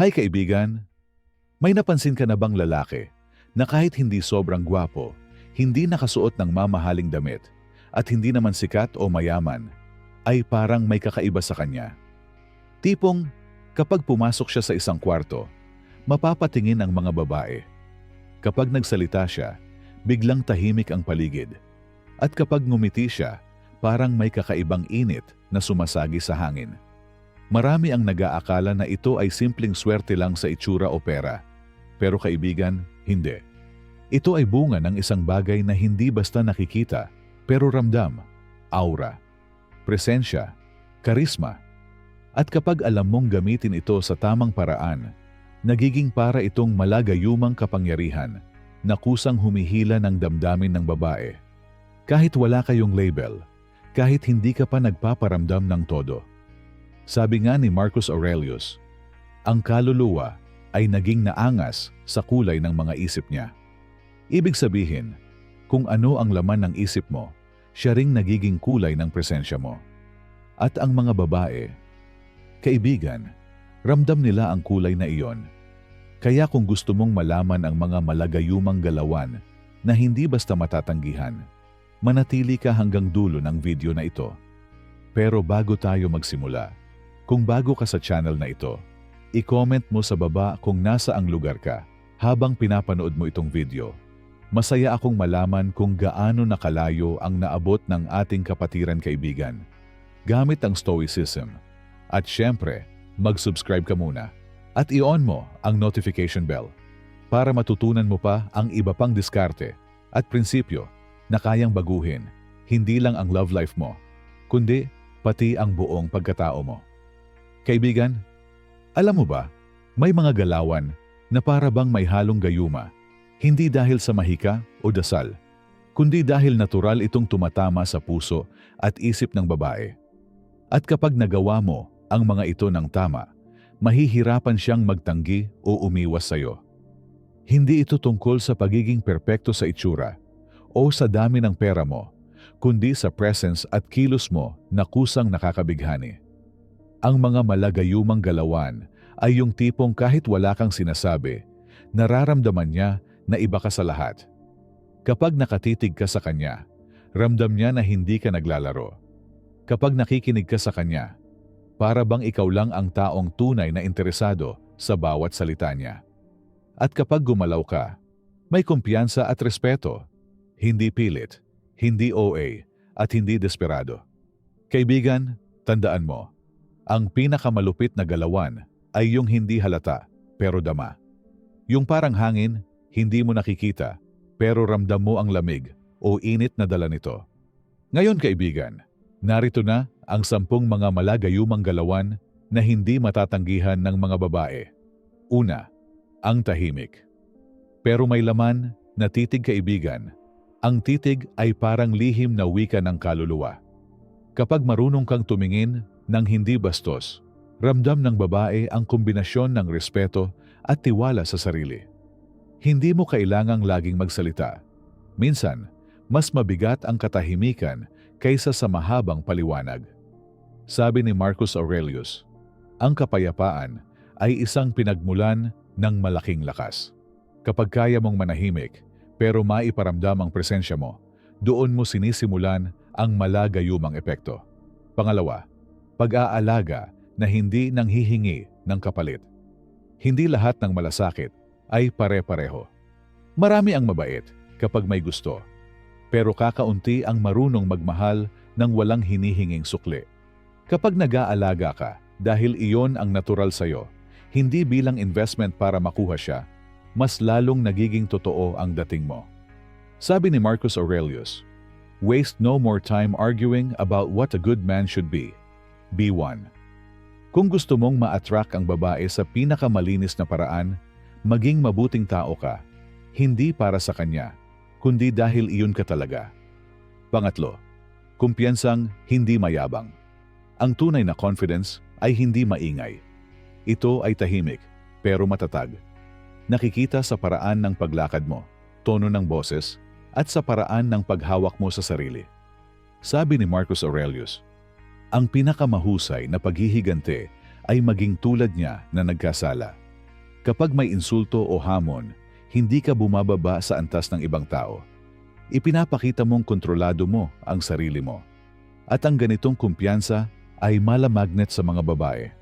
Hi kaibigan! May napansin ka na bang lalaki na kahit hindi sobrang gwapo, hindi nakasuot ng mamahaling damit, at hindi naman sikat o mayaman, ay parang may kakaiba sa kanya? Tipong, kapag pumasok siya sa isang kwarto, mapapatingin ang mga babae. Kapag nagsalita siya, biglang tahimik ang paligid. At kapag ngumiti siya, parang may kakaibang init na sumasagi sa hangin. Marami ang nag-aakala na ito ay simpleng swerte lang sa itsura o pera. Pero kaibigan, hindi. Ito ay bunga ng isang bagay na hindi basta nakikita, pero ramdam, aura, presensya, karisma. At kapag alam mong gamitin ito sa tamang paraan, nagiging para itong malagayumang kapangyarihan na kusang humihila ng damdamin ng babae. Kahit wala kayong label, kahit hindi ka pa nagpaparamdam ng todo. Sabi nga ni Marcus Aurelius, ang kaluluwa ay naging naangas sa kulay ng mga isip niya. Ibig sabihin, kung ano ang laman ng isip mo, siya ring nagiging kulay ng presensya mo. At ang mga babae, kaibigan, ramdam nila ang kulay na iyon. Kaya kung gusto mong malaman ang mga malagayumang galawan na hindi basta matatanggihan, manatili ka hanggang dulo ng video na ito. Pero bago tayo magsimula, kung bago ka sa channel na ito, i-comment mo sa baba kung nasa ang lugar ka habang pinapanood mo itong video. Masaya akong malaman kung gaano nakalayo ang naabot ng ating kapatiran kaibigan. Gamit ang Stoicism. At syempre, mag-subscribe ka muna. At i-on mo ang notification bell para matutunan mo pa ang iba pang diskarte at prinsipyo na kayang baguhin hindi lang ang love life mo, kundi pati ang buong pagkatao mo. Kaibigan, alam mo ba, may mga galawan na para bang may halong gayuma, hindi dahil sa mahika o dasal, kundi dahil natural itong tumatama sa puso at isip ng babae. At kapag nagawa mo ang mga ito ng tama, mahihirapan siyang magtanggi o umiwas sa iyo. Hindi ito tungkol sa pagiging perpekto sa itsura o sa dami ng pera mo, kundi sa presence at kilos mo na kusang nakakabighani. Ang mga malagayumang galawan ay yung tipong kahit wala kang sinasabi, nararamdaman niya na iba ka sa lahat. Kapag nakatitig ka sa kanya, ramdam niya na hindi ka naglalaro. Kapag nakikinig ka sa kanya, para bang ikaw lang ang taong tunay na interesado sa bawat salita niya. At kapag gumalaw ka, may kumpiyansa at respeto, hindi pilit, hindi OA, at hindi desperado. Kaibigan, tandaan mo, ang pinakamalupit na galawan ay yung hindi halata pero dama. Yung parang hangin, hindi mo nakikita pero ramdam mo ang lamig o init na dala nito. Ngayon kaibigan, narito na ang sampung mga malagayumang galawan na hindi matatanggihan ng mga babae. Una, ang tahimik. Pero may laman na titig kaibigan. Ang titig ay parang lihim na wika ng kaluluwa. Kapag marunong kang tumingin ng hindi bastos, ramdam ng babae ang kombinasyon ng respeto at tiwala sa sarili. Hindi mo kailangang laging magsalita. Minsan, mas mabigat ang katahimikan kaysa sa mahabang paliwanag. Sabi ni Marcus Aurelius, ang kapayapaan ay isang pinagmulan ng malaking lakas. Kapag kaya mong manahimik, pero maiparamdam ang presensya mo, doon mo sinisimulan ang malagayumang epekto. Pangalawa, pag-aalaga na hindi nang hihingi ng kapalit. Hindi lahat ng malasakit ay pare-pareho. Marami ang mabait kapag may gusto, pero kakaunti ang marunong magmahal ng walang hinihinging sukli. Kapag nag-aalaga ka dahil iyon ang natural sa'yo, hindi bilang investment para makuha siya, mas lalong nagiging totoo ang dating mo. Sabi ni Marcus Aurelius, Waste no more time arguing about what a good man should be. Be one. Kung gusto mong ma-attract ang babae sa pinakamalinis na paraan, maging mabuting tao ka, hindi para sa kanya, kundi dahil iyon ka talaga. Pangatlo, kumpiyansang hindi mayabang. Ang tunay na confidence ay hindi maingay. Ito ay tahimik, pero matatag. Nakikita sa paraan ng paglakad mo, tono ng boses, at sa paraan ng paghawak mo sa sarili. Sabi ni Marcus Aurelius, ang pinakamahusay na paghihigante ay maging tulad niya na nagkasala, Kapag may insulto o hamon, hindi ka bumababa sa antas ng ibang tao. Ipinapakita mong kontrolado mo ang sarili mo. At ang ganitong kumpiyansa ay malamagnet sa mga babae.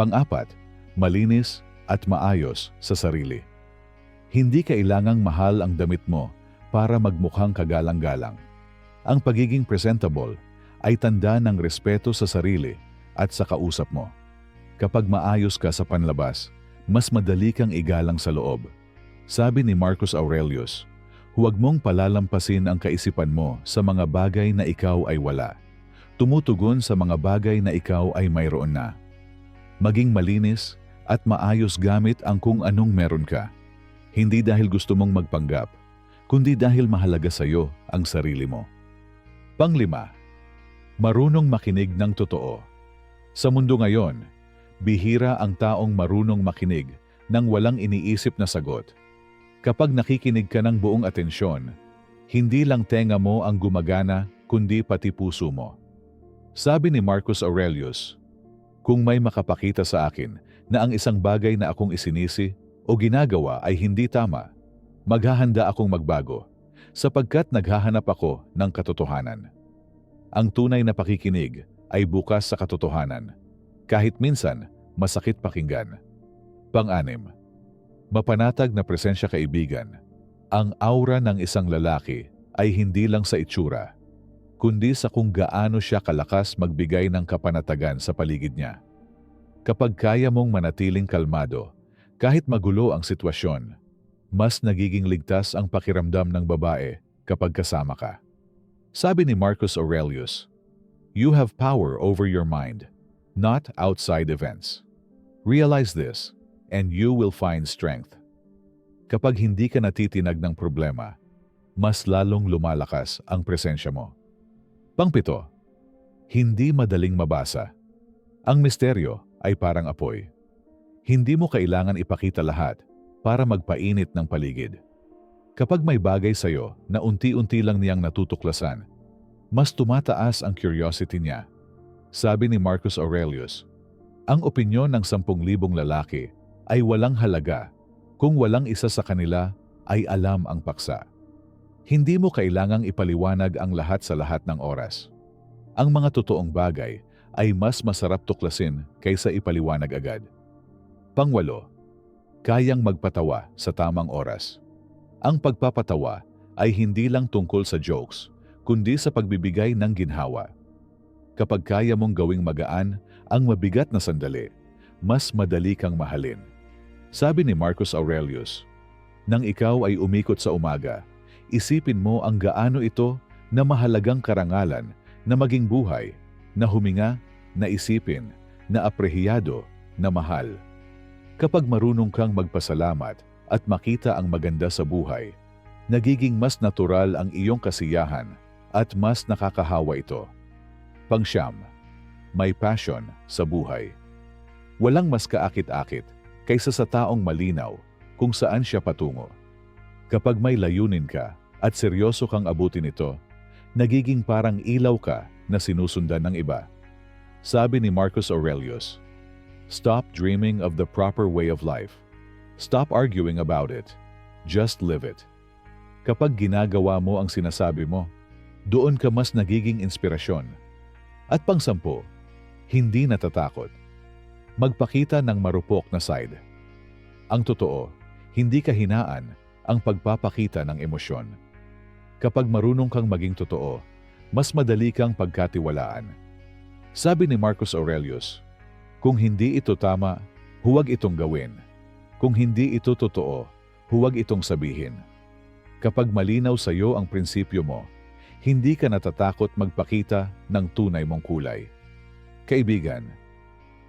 Pang-apat, malinis at maayos sa sarili. Hindi kailangang mahal ang damit mo para magmukhang kagalang-galang. Ang pagiging presentable ay tanda ng respeto sa sarili at sa kausap mo. Kapag maayos ka sa panlabas, mas madali kang igalang sa loob. Sabi ni Marcus Aurelius, huwag mong palalampasin ang kaisipan mo sa mga bagay na ikaw ay wala. Tumutugon sa mga bagay na ikaw ay mayroon na. Maging malinis at maayos gamit ang kung anong meron ka. Hindi dahil gusto mong magpanggap, kundi dahil mahalaga sa iyo ang sarili mo. Panglima, marunong makinig ng totoo. Sa mundo ngayon, bihira ang taong marunong makinig nang walang iniisip na sagot. Kapag nakikinig ka ng buong atensyon, hindi lang tenga mo ang gumagana kundi pati puso mo. Sabi ni Marcus Aurelius, Kung may makapakita sa akin na ang isang bagay na akong isinisi o ginagawa ay hindi tama, maghahanda akong magbago sapagkat naghahanap ako ng katotohanan. Ang tunay na pakikinig ay bukas sa katotohanan, kahit minsan masakit pakinggan. Pang-anim, mapanatag na presensya kaibigan. Ang aura ng isang lalaki ay hindi lang sa itsura, kundi sa kung gaano siya kalakas magbigay ng kapanatagan sa paligid niya. Kapag kaya mong manatiling kalmado, kahit magulo ang sitwasyon, mas nagiging ligtas ang pakiramdam ng babae kapag kasama ka. Sabi ni Marcus Aurelius, You have power over your mind, not outside events. Realize this, and you will find strength. Kapag hindi ka natitinag ng problema, mas lalong lumalakas ang presensya mo. Pangpito, hindi madaling mabasa. Ang misteryo ay parang apoy. Hindi mo kailangan ipakita lahat para magpainit ng paligid. Kapag may bagay sa'yo na unti-unti lang niyang natutuklasan, mas tumataas ang curiosity niya. Sabi ni Marcus Aurelius, ang opinyon ng 10,000 lalaki ay walang halaga kung walang isa sa kanila ay alam ang paksa. Hindi mo kailangang ipaliwanag ang lahat sa lahat ng oras. Ang mga totoong bagay ay mas masarap tuklasin kaysa ipaliwanag agad. Pangwalo, kayang magpatawa sa tamang oras. Ang pagpapatawa ay hindi lang tungkol sa jokes, kundi sa pagbibigay ng ginhawa. Kapag kaya mong gawing magaan ang mabigat na sandali, mas madali kang mahalin. Sabi ni Marcus Aurelius, Nang ikaw ay umikot sa umaga, isipin mo ang gaano ito na mahalagang karangalan na maging buhay, na huminga, na isipin, na aprehiyado, na mahal. Kapag marunong kang magpasalamat at makita ang maganda sa buhay, nagiging mas natural ang iyong kasiyahan at mas nakakahawa ito. Pangsyam, may passion sa buhay. Walang mas kaakit-akit kaysa sa taong malinaw kung saan siya patungo. Kapag may layunin ka at seryoso kang abutin ito, nagiging parang ilaw ka na sinusundan ng iba. Sabi ni Marcus Aurelius, Stop dreaming of the proper way of life. Stop arguing about it. Just live it. Kapag ginagawa mo ang sinasabi mo, doon ka mas nagiging inspirasyon. At pangsampu, hindi natatakot magpakita ng marupok na side. Ang totoo, hindi kahinaan ang pagpapakita ng emosyon. Kapag marunong kang maging totoo, mas madali kang pagkatiwalaan. Sabi ni Marcus Aurelius, kung hindi ito tama, huwag itong gawin. Kung hindi ito totoo, huwag itong sabihin. Kapag malinaw sa iyo ang prinsipyo mo, hindi ka natatakot magpakita ng tunay mong kulay. Kaibigan,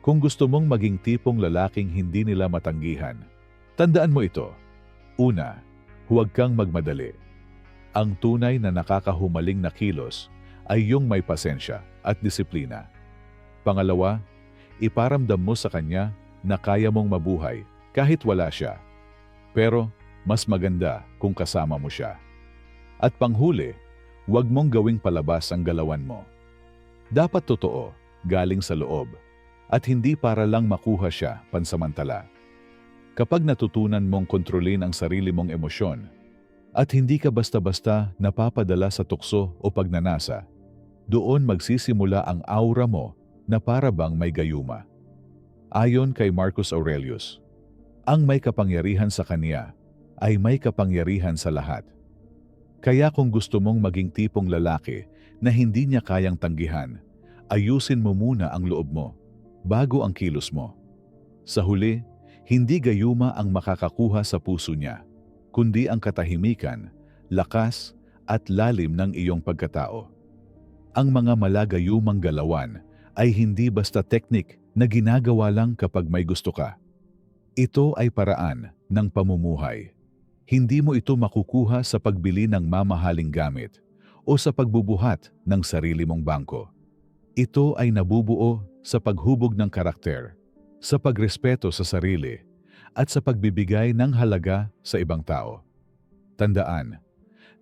kung gusto mong maging tipong lalaking hindi nila matanggihan, tandaan mo ito. Una, huwag kang magmadali. Ang tunay na nakakahumaling na kilos ay yung may pasensya at disiplina. Pangalawa, iparamdam mo sa kanya na kaya mong mabuhay kahit wala siya. Pero mas maganda kung kasama mo siya. At panghuli, huwag mong gawing palabas ang galawan mo. Dapat totoo, galing sa loob at hindi para lang makuha siya pansamantala. Kapag natutunan mong kontrolin ang sarili mong emosyon at hindi ka basta-basta napapadala sa tukso o pagnanasa, doon magsisimula ang aura mo na para bang may gayuma. Ayon kay Marcus Aurelius, ang may kapangyarihan sa kanya ay may kapangyarihan sa lahat. Kaya kung gusto mong maging tipong lalaki na hindi niya kayang tanggihan, ayusin mo muna ang loob mo bago ang kilos mo. Sa huli, hindi gayuma ang makakakuha sa puso niya, kundi ang katahimikan, lakas at lalim ng iyong pagkatao. Ang mga malagayumang galawan ay hindi basta teknik na ginagawa lang kapag may gusto ka. Ito ay paraan ng pamumuhay. Hindi mo ito makukuha sa pagbili ng mamahaling gamit o sa pagbubuhat ng sarili mong bangko. Ito ay nabubuo sa paghubog ng karakter, sa pagrespeto sa sarili, at sa pagbibigay ng halaga sa ibang tao. Tandaan,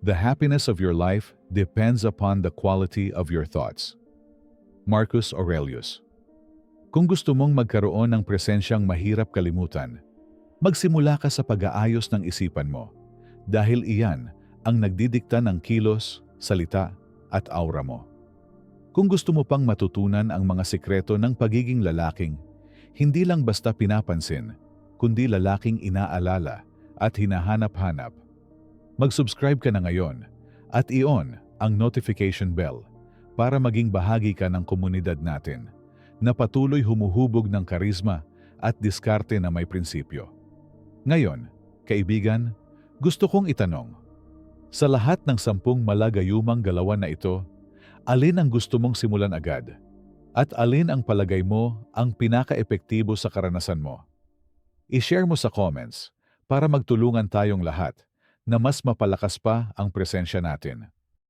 the happiness of your life depends upon the quality of your thoughts. Marcus Aurelius Kung gusto mong magkaroon ng presensyang mahirap kalimutan, magsimula ka sa pag-aayos ng isipan mo dahil iyan ang nagdidikta ng kilos, salita at aura mo. Kung gusto mo pang matutunan ang mga sikreto ng pagiging lalaking, hindi lang basta pinapansin, kundi lalaking inaalala at hinahanap-hanap. Mag-subscribe ka na ngayon at i-on ang notification bell para maging bahagi ka ng komunidad natin na patuloy humuhubog ng karisma at diskarte na may prinsipyo. Ngayon, kaibigan, gusto kong itanong, sa lahat ng sampung malagayumang galawan na ito, alin ang gusto mong simulan agad? At alin ang palagay mo ang pinaka-epektibo sa karanasan mo? I-share mo sa comments para magtulungan tayong lahat na mas mapalakas pa ang presensya natin.